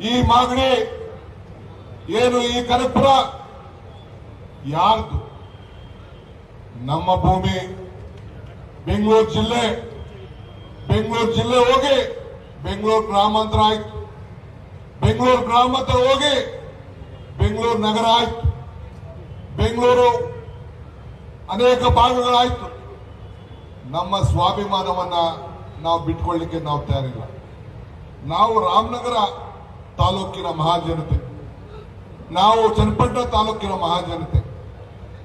ಈ ಮಾಗಡಿ ಏನು ಈ ಕನಕಪುರ? ಯಾರ್ದು? ನಮ್ಮ ಭೂಮಿ ಬೆಂಗಳೂರು ಜಿಲ್ಲೆ. ಬೆಂಗಳೂರು ಜಿಲ್ಲೆ ಹೋಗಿ ಬೆಂಗಳೂರು ಗ್ರಾಮಾಂತರ ಆಯ್ತು. ಬೆಂಗಳೂರು ಗ್ರಾಮಾಂತರ ಹೋಗಿ ಬೆಂಗಳೂರು ನಗರ ಆಯ್ತು. ಬೆಂಗಳೂರು ಅನೇಕ ಭಾಗಗಳಾಯ್ತು. ನಮ್ಮ ಸ್ವಾಭಿಮಾನವನ್ನ ನಾವು ಬಿಟ್ಕೊಳ್ಳಿಕ್ಕೆ ನಾವು ತಯಾರಿಲ್ಲ. ನಾವು ರಾಮನಗರ ತಾಲೂಕಿನ ಮಹಾಜನತೆ. ನಾವು ಚನ್ನಪಟ್ಟಣ ತಾಲೂಕಿನ ಮಹಾಜನತೆ.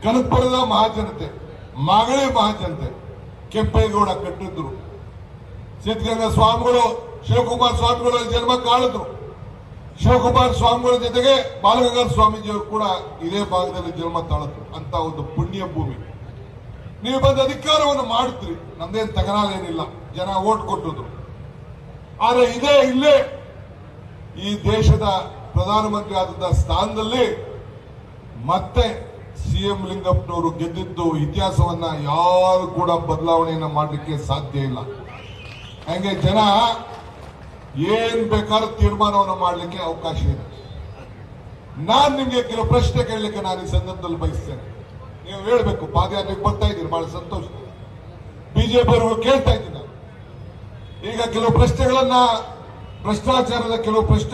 ಕನಕಪುರದ ಮಹಾಜನತೆ. ಮಾಗಳಿ ಮಹಾಜನತೆ. ಕೆಂಪೇಗೌಡ ಕಟ್ಟಿದ್ರು. ಸಿದ್ಧಗಂಗಾ ಸ್ವಾಮಿಗಳು, ಶಿವಕುಮಾರ್ ಸ್ವಾಮಿಗಳು ಜನ್ಮ ಕಾಳಿದ್ರು. ಶಿವಕುಮಾರ ಸ್ವಾಮಿಗಳ ಜೊತೆಗೆ ಬಾಲಗಂಗಾಧರ ಸ್ವಾಮೀಜಿಯವರು ಕೂಡ ಇದೇ ಭಾಗದಲ್ಲಿ ಜನ್ಮ ತಾಳಿದ್ರು. ಅಂತ ಒಂದು ಪುಣ್ಯ ಭೂಮಿ. ನೀವು ಬಂದ ಅಧಿಕಾರವನ್ನು ಮಾಡಿದ್ರಿ ನಮ್ದೇನು ತಕರಾರೇನಿಲ್ಲ ಜನ ಓಟ್ ಕೊಟ್ಟಿದ್ರು. ಆದ್ರೆ ಇದೇ ಇಲ್ಲೇ ಈ ದೇಶದ ಪ್ರಧಾನಮಂತ್ರಿ ಆದಂತಹ ಸ್ಥಾನದಲ್ಲಿ ಮತ್ತೆ ಸಿಎಂ ಲಿಂಗಪ್ಪನವರು ಗೆದ್ದಿದ್ದು ಇತಿಹಾಸವನ್ನ ಯಾರು ಕೂಡ ಬದಲಾವಣೆಯನ್ನ ಮಾಡಲಿಕ್ಕೆ ಸಾಧ್ಯ ಇಲ್ಲ. ಹಂಗೆ ಜನ ಏನ್ ಬೇಕಾದ್ರೂ ತೀರ್ಮಾನವನ್ನು ಮಾಡಲಿಕ್ಕೆ ಅವಕಾಶ ಇದೆ ನಾನ್ ನಿಮ್ಗೆ ಕೆಲವು ಪ್ರಶ್ನೆ ಕೇಳಲಿಕ್ಕೆ ನಾನು ಈ ಸಂದರ್ಭದಲ್ಲಿ ಬಯಸ್ತೇನೆ. ನೀವು ಹೇಳ್ಬೇಕು, ಪಾದಯಾತ್ರೆಗೆ ಬರ್ತಾ ಇದ್ದೀರಿ, ಬಹಳ ಸಂತೋಷ. ಬಿಜೆಪಿ ಅವರು ಕೇಳ್ತಾ ಇದ್ದೀನಿ. ಈಗ ಕೆಲವು ಪ್ರಶ್ನೆಗಳನ್ನ ಭ್ರಷ್ಟಾಚಾರದ ಕೆಲವು ಪ್ರಶ್ನೆ